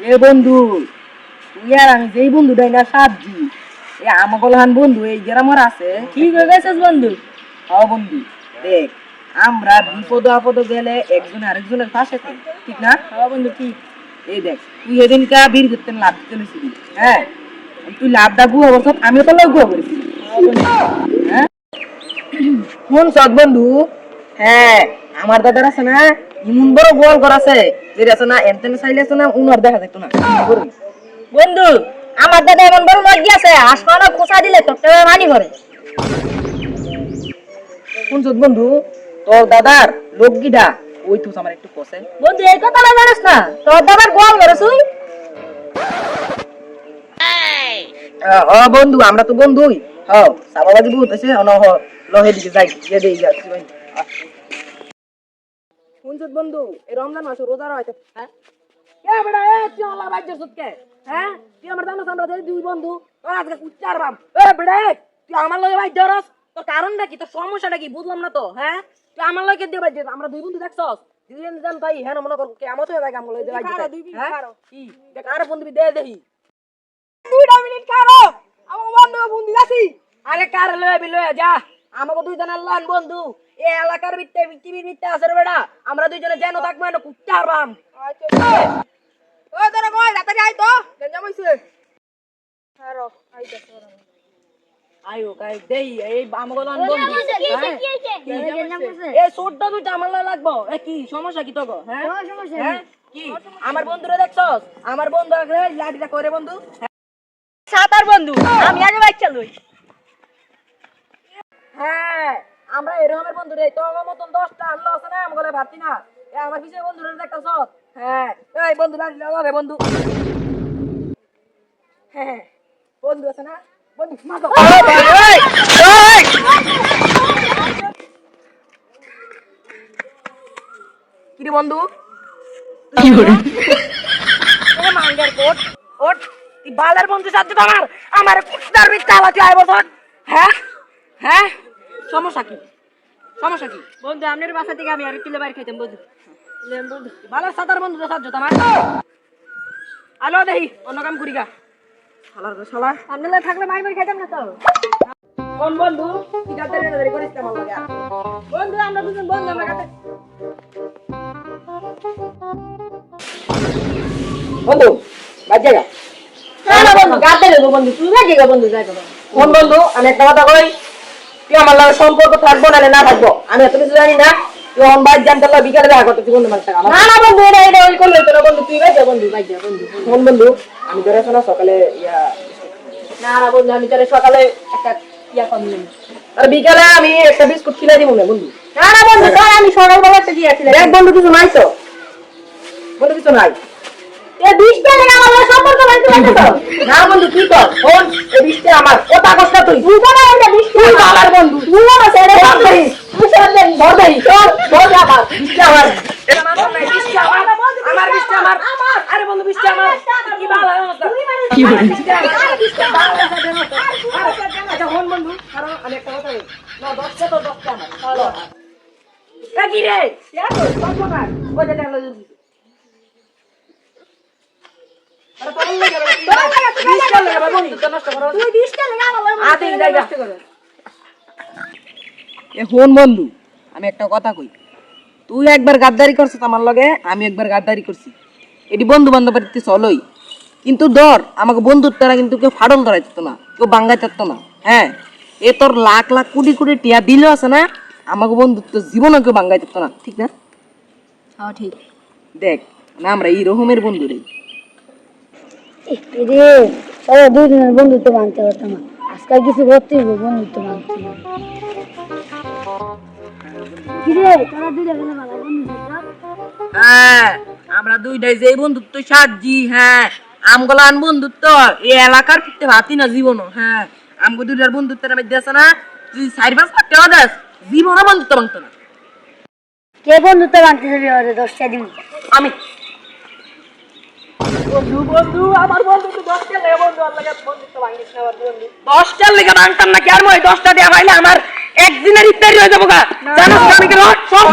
এ বন্ধু তুই আর আমি যেই বন্ধুটাই না সাবজি। এ আমাগলহান বন্ধু এই গ্রামের আছে। ঠিক হয়ে গেছিস বন্ধু? হ বন্ধু দেখ আমরা বিপদ আপদ গেলে একজন আরেকজনের পাশে থাকি ঠিক না? হ্যাঁ বন্ধু ঠিক। এই দেখ তুই এদিনকা বীর করতেন লাভ চলেছিলি হ্যাঁ? তুই লাভটা গুয়া বছর আমিও তো লাভ গুয়া করেছি। হ্যাঁ? কোন সৎ বন্ধু? হ্যাঁ। আমার দাদার আছে না ইমন বড় গোয়াল ঘর আছে। যেটা আছে না এনতেন চাইলে আছে না উনার দেখা যেত না। বন্ধু আমার দাদা এমন বড় মর্জি আছে আসমানো খোসা দিলে তোর মানি করে কোন বন্ধু তোর দাদার লোকগিডা ওই তুই আমার একটু কষে বন্ধু এই কথা না জানিস না তোর দাদার গোয়াল করে তুই হ বন্ধু আমরা তো বন্ধুই। হ সাবাবাজি বহুত আছে অন হ লহে দিকে যাই যে দেই যাচ্ছি ভাই শুনছত বন্ধু? এই রমজান মাসে রোজা রয়েছে। হ্যাঁ? কে বেটা? এ তুই আমার বাইজে সুতকে? হ্যাঁ? তুই আমার জানো আমরা দুই বন্ধু? তোর আজকে উচ্চার বাম এ বেটা তুই আমার লগে বাইজ ধরস তোর কারণটা কি? তোর সমস্যাটা কি? বুঝলাম না তো হ্যাঁ? তুই আমার লগে দিয়ে বাইজ আমরা দুই বন্ধু দেখছস? দুইজন জান তাই হ্যাঁ মনে কর হয়ে যায় আমার লগে বাইজ হ্যাঁ? কি? দেখ আর বন্ধু দে দেহি দুইটা মিনিট কারও আমাকে বন্ধু বন্ধু আছি আরে কার লয়ে বি লয়ে যা। আমাকে দুই জনের লন বন্ধু। এ এলাকার ভিত্তে পৃথিবীর ভিত্তে আছে রে বেটা আমরা দুইজনে যেন থাকব না কুত্তা হারবাম ও তোরা কই? রাতে আই তো। গঞ্জাম হইছে হারো আইতে আইও কাই দেই এই আমাকে লন বন্ধু। হ্যাঁ? এ দুইটা আমার লাগবো। এ কি? সমস্যা কি তোগো? হ্যাঁ? হ্যাঁ কি? আমার বন্ধুরা দেখছস? আমার বন্ধু আগে লাঠিটা করে বন্ধু? সাতার বন্ধু। আমি আগে বাইক চালুই। আমরা এরকমের বন্ধু রে তো আমার মতন দশটা আনলো আছে না ভাবছি না। আমার পিছনে বন্ধু রে দেখতেছ? হ্যাঁ এই বন্ধু লাগলে রে বন্ধু। হ্যাঁ বন্ধু আছে না? বন্ধু মাগো কি রে বন্ধু? কি করে এ মাঙ্গের কোট ওট তুই বালের বন্ধু সাথে আমার আমার বিচ্ছা আয় হ্যাঁ হ্যাঁ। সমস্যা কি? সমস্যা কি? বন্ধু আপনার বাসা থেকে আমি আর কিলো বাইর খাইতাম বন্ধু। বালের সাতার বন্ধু তো সাহায্য তোমার? আলো দেহি অন্য কাম করি গা। শালার গো শালা। আপনার থাকলে মাই মাই খাইতাম না তো? কোন বন্ধু? কি গাতে রে রে করিস লাগে বন্ধু আমরা দুজন বন্ধু আমার কাছে। বন্ধু বাদ জায়গা না বন্ধু গাতে দেবো বন্ধু। তুই না গেগা বন্ধু যাই কোন বন্ধু? আমি একটা কথা কই। তুই আমার লাগে সম্পর্ক থাকব না না থাকব? আমি এত কিছু জানি না তুই অন বাইর জানতে লাগলে বিকালে দেখা করতে তুই বন্ধু মানে টাকা না না বন্ধু এটা এটা ওই করলে তো না বন্ধু তুই ভাই যা বন্ধু ভাই যা বন্ধু কোন বন্ধু আমি ধরে শোনা সকালে ইয়া না না বন্ধু আমি তোরে সকালে একটা ইয়া করলাম আর বিকালে আমি একটা বিস্কুট খিলাই দিব না বন্ধু। না না বন্ধু তোর আমি সকালবেলা একটা দিয়েছিলাম এক বন্ধু কিছু নাই তো। বন্ধু কিছু নাই। এ বিশটা টাকা আমার সম্পর্ক লাগতে পারতো না বন্ধু তুই কর? ফোন এই বৃষ্টি আমার। কথা কষ্ট তুই। বিশটা তুই আমার বন্ধু। তুই না সেটা ধর দেহি, তুই সেটা ধর দেহি, চল, ধর আমার, বৃষ্টি আমার। আমার নাই, আমার, আমার। আরে বন্ধু, বৃষ্টি আমার। কি। আমার বৃষ্টি আমার, বৃষ্টি আমার। আচ্ছা, হন বন্ধু, কারণ আমি একটা কথা বলি। না, দশটা তো দশটা আমার। কি রে? এ তো, না। ওই যে দেখল যে- আরে তোর লাগে তুই- বৃষ্টি লাগে রে, বন্ধু, তো নষ্ট করো। তুই বিশটা আমার আতে যাই। এ হন বন্ধু আমি একটা কথা কই। তুই একবার গাদ্দারি করছিস আমার লগে আমি একবার গাদ্দারি করছি। এটি বন্ধু বান্ধব বাড়িতে চলই। কিন্তু ধর আমাকে বন্ধুত্বরা কিন্তু কেউ ফাড়ল ধরাই যেত না কেউ বাঙ্গাই যেত না হ্যাঁ? এ তোর লাখ লাখ কোটি কোটি টিয়া দিলেও আছে না আমাকে বন্ধুত্ব জীবনে কেউ বাঙ্গাই যেত না ঠিক না? হ্যাঁ ঠিক। দেখ না আমরা এই রকমের বন্ধু রে। বন্ধুত্ব মানতে পারতাম না। আজকাল কিছু করতে হবে বন্ধুত্ব মানতে হ্যাঁ আমরা দুইটাই যে বন্ধুত্ব সাজি হ্যাঁ। আমগলান বন্ধুত্ব এই এলাকার পিঠে ভাতি না জীবন হ্যাঁ। আমগো দুইটার বন্ধুত্বের মধ্যে আছে না তুই চার পাঁচ পাঁচ টাকা দেস জীবনও বন্ধুত্ব ভাঙতো না। কে বন্ধুত্ব মানতে যাবি দশটা দিন? আমি। দশটার লেগে ভাঙতাম না কি আর মই দশটা দেওয়া পাইলে আমার একদিনের ইত্যাদি হয়ে যাব গা। জানো আমি কেন সব